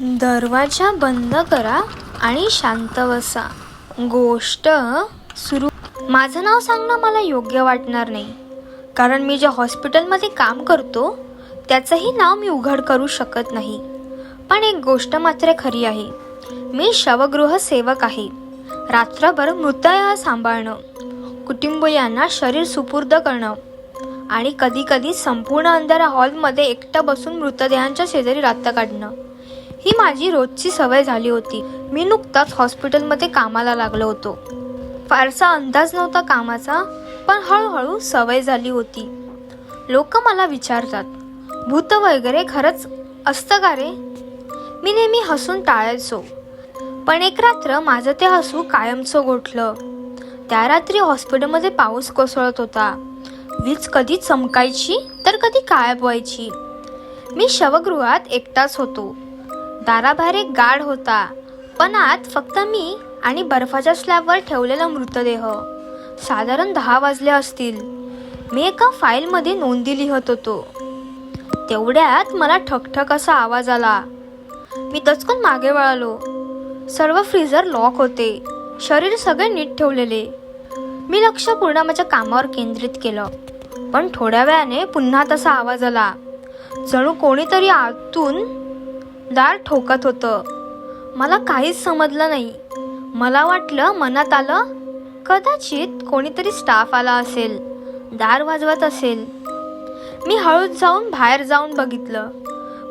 दरवाजा बंद करा आणि शांत बसा. गोष्ट सुरू माझं नाव सांगणं मला योग्य वाटणार नाही. कारण मी ज्या हॉस्पिटलमध्ये काम करतो त्याचंही नाव मी उघड करू शकत नाही. पण एक गोष्ट मात्र खरी आहे. मी शवगृह सेवक आहे. रात्रभर मृतदेह सांभाळणं कुटुंबियांना शरीर सुपूर्द करणं आणि कधीकधी संपूर्ण अंधारा हॉलमध्ये एकटं बसून मृतदेहांच्या शेजारी रात्र काढणं. ही माझी रोजची सवय झाली होती. मी नुकताच हॉस्पिटलमध्ये कामाला लागलो होतो. फारसा अंदाज नव्हता कामाचा पण हळूहळू सवय झाली होती. लोक मला विचारतात भूत वगैरे खरंच असतं का रे? मी नेहमी हसून टाळायचो. पण एक रात्र माझं ते हसू कायमचं गोठलं. त्या रात्री हॉस्पिटलमध्ये पाऊस कोसळत होता. वीज कधी चमकायची तर कधी कायब व्हायची. मी शवगृहात एकटाच होतो. दाराबाहेर एक गाढ होता. पण आत फक्त मी आणि बर्फाच्या स्लॅबवर ठेवलेला मृतदेह. साधारण दहा वाजले असतील. मी एका फाईलमध्ये नोंदी लिहत होतो तेवढ्यात मला ठकठक असा आवाज आला. मी दचकून मागे वळालो. सर्व फ्रीजर लॉक होते. शरीर सगळे नीट ठेवलेले. मी लक्ष पूर्ण माझ्या कामावर केंद्रित केलं. पण थोड्या वेळाने पुन्हा तसा आवाज आला. जणू कोणीतरी आतून दार ठोकत होतं. मला काहीच समजलं नाही. मला वाटलं मनात आलं कदाचित कोणीतरी स्टाफ आला असेल दार वाजवत असेल. मी हळूच जाऊन बाहेर जाऊन बघितलं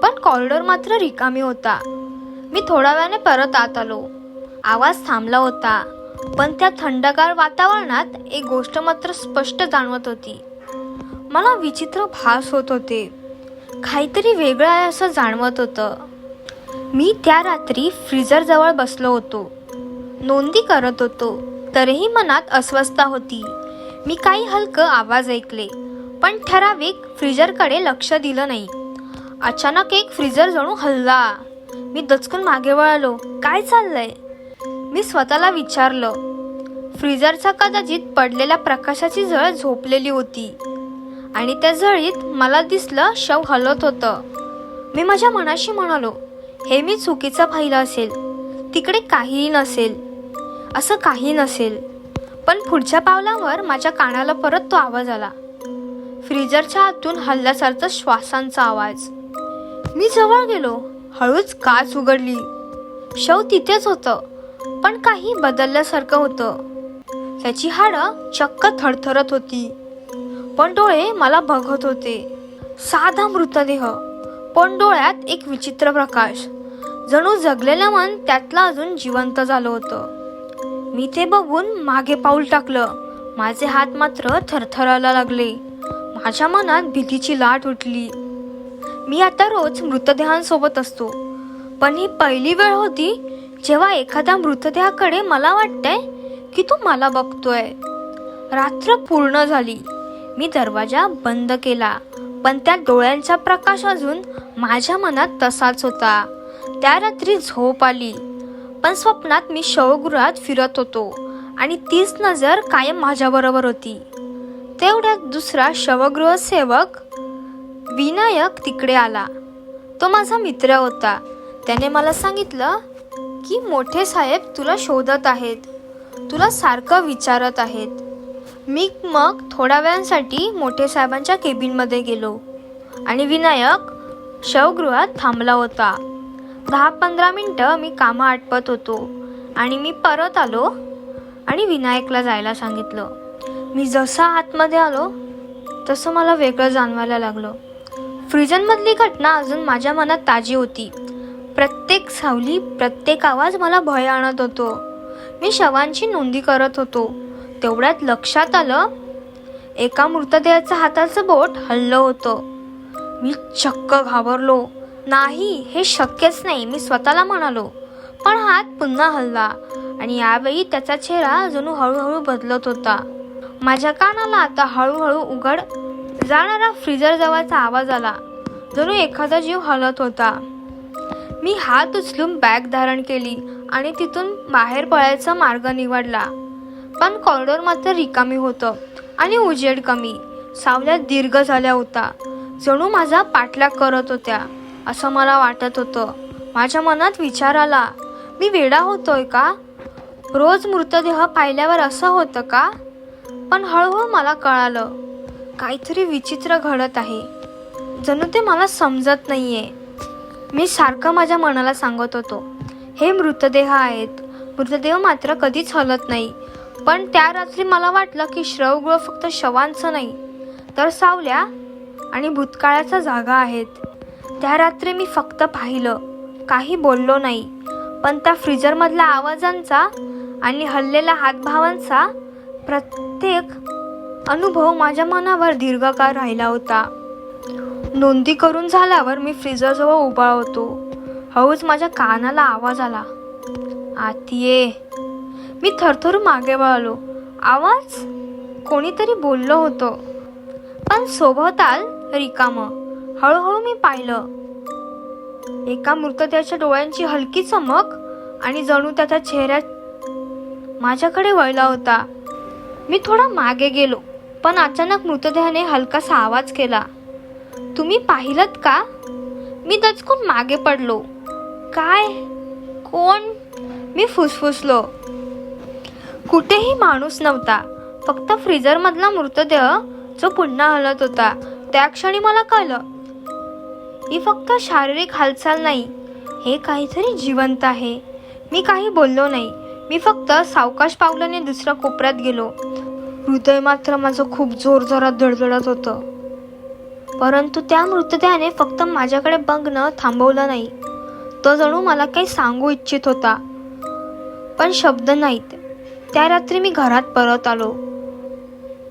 पण कॉरिडॉर मात्र रिकामी होता. मी थोड्या वेळाने परत आत आलो. आवाज थांबला होता पण त्या थंडगार वातावरणात एक गोष्ट मात्र स्पष्ट जाणवत होती. मला विचित्र भास होत होते. काहीतरी वेगळं आहे असं जाणवत होतं. मी त्या रात्री फ्रीजरजवळ बसलो होतो. नोंदी करत होतो. तरीही मनात अस्वस्थता होती. मी काही हलकं आवाज ऐकले पण ठराविक फ्रीजरकडे लक्ष दिलं नाही. अचानक एक फ्रीजर जणू हल्ला. मी दचकून मागे वळालो. काय चाललंय? मी स्वतःला विचारलं. फ्रीजरचा कदाचित पडलेल्या प्रकाशाची झळ झोपलेली होती आणि त्या झळीत मला दिसलं शव हलत होतं. मी माझ्या मनाशी म्हणालो हे मी चुकीचं पाहिलं असेल. तिकडे काहीही नसेल. असं काही नसेल. पण पुढच्या पावलावर माझ्या कानाला परत तो आवाज आला. फ्रीजरच्या आतून हल्ल्यासारखा श्वासांचा आवाज. मी जवळ गेलो. हळूच काच उघडली. शव तिथेच होतं. पण काही बदलल्यासारखं होतं. त्याची हाडं चक्क थरथरत होती. पण डोळे मला बघत होते. साधा मृतदेह. पण डोळ्यात एक विचित्र प्रकाश. जणू जगलेलं मन त्यातलं अजून जिवंत झालं होतं. मी ते बघून मागे पाऊल टाकलं. माझे हात मात्र थरथरायला लागले. माझ्या मनात भीतीची लाट उठली. मी आता रोज मृतदेहांसोबत असतो. पण ही पहिली वेळ होती जेव्हा एखाद्या मृतदेहाकडे मला वाटतंय की तो मला बघतोय. रात्र पूर्ण झाली. मी दरवाजा बंद केला. पण त्या डोळ्यांचा प्रकाश अजून माझ्या मनात तसाच होता. त्या रात्री झोप आली. पण स्वप्नात मी शवगृहात फिरत होतो आणि तीच नजर कायम माझ्याबरोबर होती. तेवढ्यात दुसरा शवगृह सेवक विनायक तिकडे आला. तो माझा मित्र होता. त्याने मला सांगितलं की मोठे साहेब तुला शोधत आहेत. तुला सारखं विचारत आहेत. मी मग थोड्या वेळांसाठी मोठे साहेबांच्या केबिनमध्ये गेलो आणि विनायक शवगृहात थांबला होता. दहा पंधरा मिनटं मी कामं आटपत होतो आणि मी परत आलो आणि विनायकला जायला सांगितलं. मी जसा आतमध्ये आलो तसं मला वेगळं जाणवायला लागलं. फ्रिजनमधली घटना अजून माझ्या मनात ताजी होती. प्रत्येक सावली प्रत्येक आवाज मला भय आणत होतो. मी शवांची नोंदी करत होतो. तेवढ्यात लक्षात आलं एका मृतदेहाचं हाताचं बोट हल्लं होतं. मी चक्क घाबरलो. नाही हे शक्यच नाही. मी स्वतःला म्हणालो. पण हात पुन्हा हलला आणि यावेळी त्याचा चेहरा जणू हळूहळू बदलत होता. माझ्या कानाला आता हळूहळू उघड जाणारा फ्रीजर जवळचा आवाज आला. जणू एखादा जीव हलत होता. मी हात उचलून बॅग धारण केली आणि तिथून बाहेर पळायचा मार्ग निवडला. पण कॉरिडॉर मात्र रिकामी होतं आणि उजेड कमी. सावल्या दीर्घ झाल्या होता जणू माझा पाठलाग करत होत्या. असं मला वाटत होतं. माझ्या मनात विचार आला मी वेडा होतोय का? रोज मृतदेह पाहिल्यावर असं होतं का? पण हळूहळू मला कळालं काहीतरी विचित्र घडत आहे. जणू ते मला समजत नाहीये. मी सारखं माझ्या मनाला सांगत होतो हे मृतदेह आहेत. मृतदेह मात्र कधीच हलत नाही. पण त्या रात्री मला वाटलं की श्रवगृह फक्त शवांचं नाही तर सावल्या आणि भूतकाळाच्या जागा आहेत. त्या रात्री मी फक्त पाहिलं. काही बोललो नाही. पण त्या फ्रीजरमधल्या आवाजांचा आणि हल्लेल्या हातभावांचा प्रत्येक अनुभव माझ्या मनावर दीर्घकाळ राहिला होता. नोंदी करून झाल्यावर मी फ्रीजरजवळ उभा होतो. हळूच माझ्या कानाला आवाज आला. आतीये. मी थरथरून मागे वळलो. आवाज कोणीतरी बोललं होतं. पण सोभवताल रिकामं. हळूहळू मी पाहिलं. एका मृतदेहाच्या डोळ्यांची हलकी चमक आणि जणू त्याच्या चेहऱ्यात माझ्याकडे वळला होता. मी थोडा मागे गेलो पण अचानक मृतदेहाने हलकासा आवाज केला. तुम्ही पाहिलत का? मी दचकून मागे पडलो. काय? कोण? मी फुसफुसलो. कुठेही माणूस नव्हता. फक्त फ्रीजरमधला मृतदेह जो पुन्हा हलत होता. त्या क्षणी मला कळलं ही फक्त शारीरिक हालचाल नाही हे काहीतरी जिवंत आहे. मी काही बोललो नाही. मी फक्त सावकाश पावलाने दुसऱ्या कोपऱ्यात गेलो. हृदय मात्र माझं खूप जोरजोरात धडधडत होतं. परंतु त्या मृतदेहाने फक्त माझ्याकडे बघणं थांबवलं नाही. तो जणू मला काही सांगू इच्छित होता. पण शब्द नाहीत. त्या रात्री मी घरात परत आलो.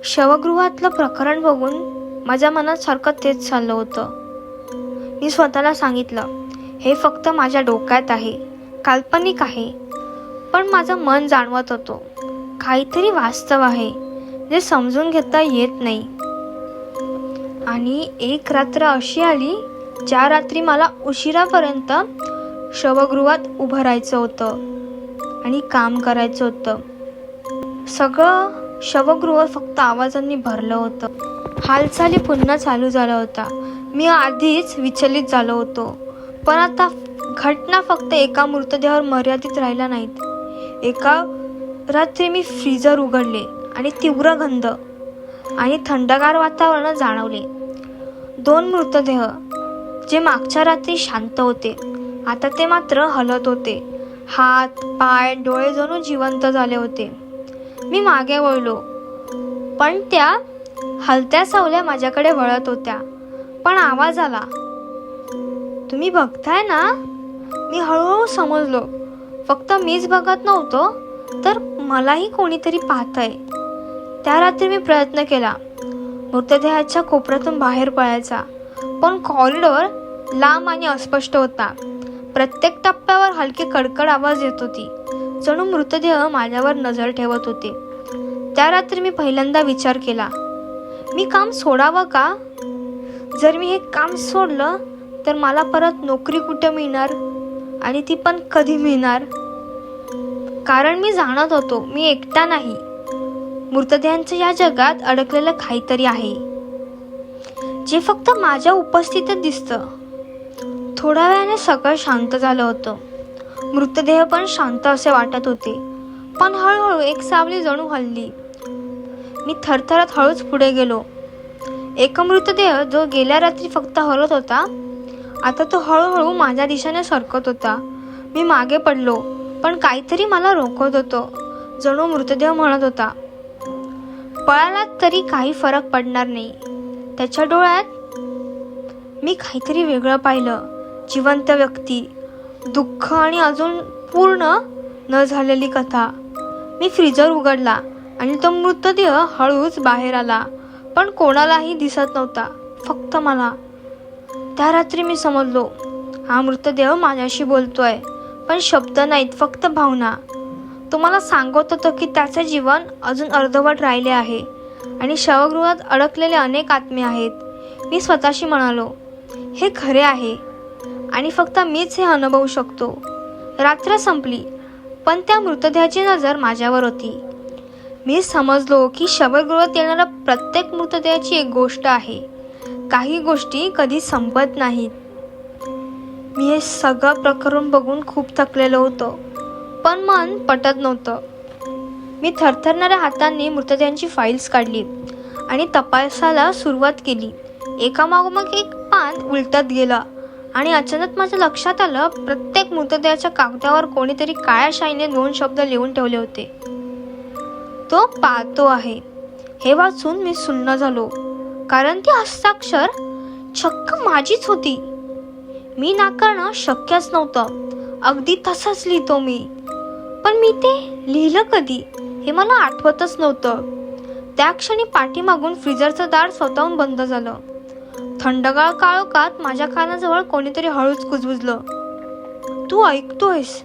शवगृहातलं प्रकरण बघून माझ्या मनात सारखं तेच चाललं होतं. मी स्वतःला सांगितलं हे फक्त माझ्या डोक्यात आहे काल्पनिक आहे पण माझं मन जाणवत होतो. काहीतरी वास्तव आहे जे समजून घेता येत नाही. आणि एक रात्र अशी आली ज्या रात्री मला उशिरापर्यंत शवगृहात उभं राहायचं होतं आणि काम करायचं होतं. सगळं शवगृह फक्त आवाजांनी भरलं होतं. हालचाली पुन्हा चालू झाला होता मी आधीच विचलित झालो होतो. पण आता घटना फक्त एका मृतदेहावर मर्यादित राहिल्या नाहीत. एका रात्री मी फ्रीजर उघडले आणि तीव्र गंध आणि थंडगार वातावरण जाणवले. दोन मृतदेह जे मागच्या रात्री शांत होते आता ते मात्र हलत होते. हात पाय डोळे जणू जिवंत झाले होते. मी मागे वळलो. पण त्या हलत्या सावल्या माझ्याकडे वळत होत्या. पण आवाज आला. तुम्ही बघताय ना? मी हळूहळू समजलो. फक्त मीच बघत नव्हतो तर मलाही कोणीतरी पाहतंय. त्या रात्री मी प्रयत्न केला. मृतदेहाच्या कोपऱ्यातून बाहेर पळायचा पण कॉरिडॉर लांब आणि अस्पष्ट होता. प्रत्येक टप्प्यावर हलकी कडकड आवाज येत होती. जणू मृतदेह माझ्यावर नजर ठेवत होते. त्या रात्री मी पहिल्यांदा विचार केला. मी काम सोडावं का? जर मी हे काम सोडलं तर मला परत नोकरी कुठे मिळणार? आणि ती पण कधी मिळणार? कारण मी जाणत होतो मी एकटा नाही. मृतदेहांचं या जगात अडकलेलं काहीतरी आहे. जे फक्त माझ्या उपस्थितीत दिसतं. थोड्या वेळाने सगळं शांत झालं होतं. मृतदेह पण शांत असे वाटत होते. पण हळूहळू एक सावली जणू हल्ली. मी थरथरत हळूच पुढे गेलो. एक मृतदेह जो गेल्या रात्री फक्त हलत होता आता तो हळूहळू माझ्या दिशेने सरकत होता. मी मागे पडलो पण काहीतरी मला रोखत होतो जणू मृतदेह म्हणत होता. पळाला तरी काही फरक पडणार नाही. त्याच्या डोळ्यात मी काहीतरी वेगळं पाहिलं जिवंत व्यक्ती. दुःख आणि अजून पूर्ण न झालेली कथा. मी फ्रीजर उघडला. आणि तो मृतदेह हळूच बाहेर आला. पण कोणालाही दिसत नव्हता फक्त मला. त्या रात्री मी समजलो हा मृतदेह माझ्याशी बोलतोय पण शब्द नाहीत फक्त भावना. तो मला सांगत होतं की त्याचे जीवन अजून अर्धवट राहिले आहे आणि शवगृहात अडकलेले अनेक आत्मे आहेत. मी स्वतःशी म्हणालो हे खरे आहे आणि फक्त मीच हे अनुभवू शकतो. रात्र संपली पण त्या मृतदेहाची नजर माझ्यावर होती. मी समजलो की शवगृहात येणाऱ्या प्रत्येक मृतदेहाची एक गोष्ट आहे. काही गोष्टी कधी संपत नाहीत. मी हे सगळं प्रकरण बघून खूप थकलेलं होतं पण मन पटत नव्हतं. मी थरथरणाऱ्या हातांनी मृतदेहांची फाईल्स काढली आणि तपासाला सुरुवात केली. एकामागोमाग एक पान उलटत गेला आणि अचानक माझ्या लक्षात आलं प्रत्येक मृतदेहाच्या कागदावर कोणीतरी काळ्या शाईने दोन शब्द लिहून ठेवले होते. तो पाहतो आहे. हे वाचून मी सुन्न झालो. कारण ती हस्ताक्षर चक्क माझीच होती. मी नाकारणं शक्यच नव्हतं. अगदी तसंच लिहितो मी. पण मी ते लिहिलं कधी हे मला आठवतच नव्हतं. त्या क्षणी पाठीमागून फ्रीजरचं दार स्वतःहून बंद झालं. थंडगाळ काळोखात माझ्या कानाजवळ कोणीतरी हळूच कुजबुजलं. तू ऐकतोयस?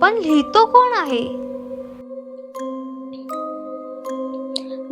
पण लिहितो कोण आहे?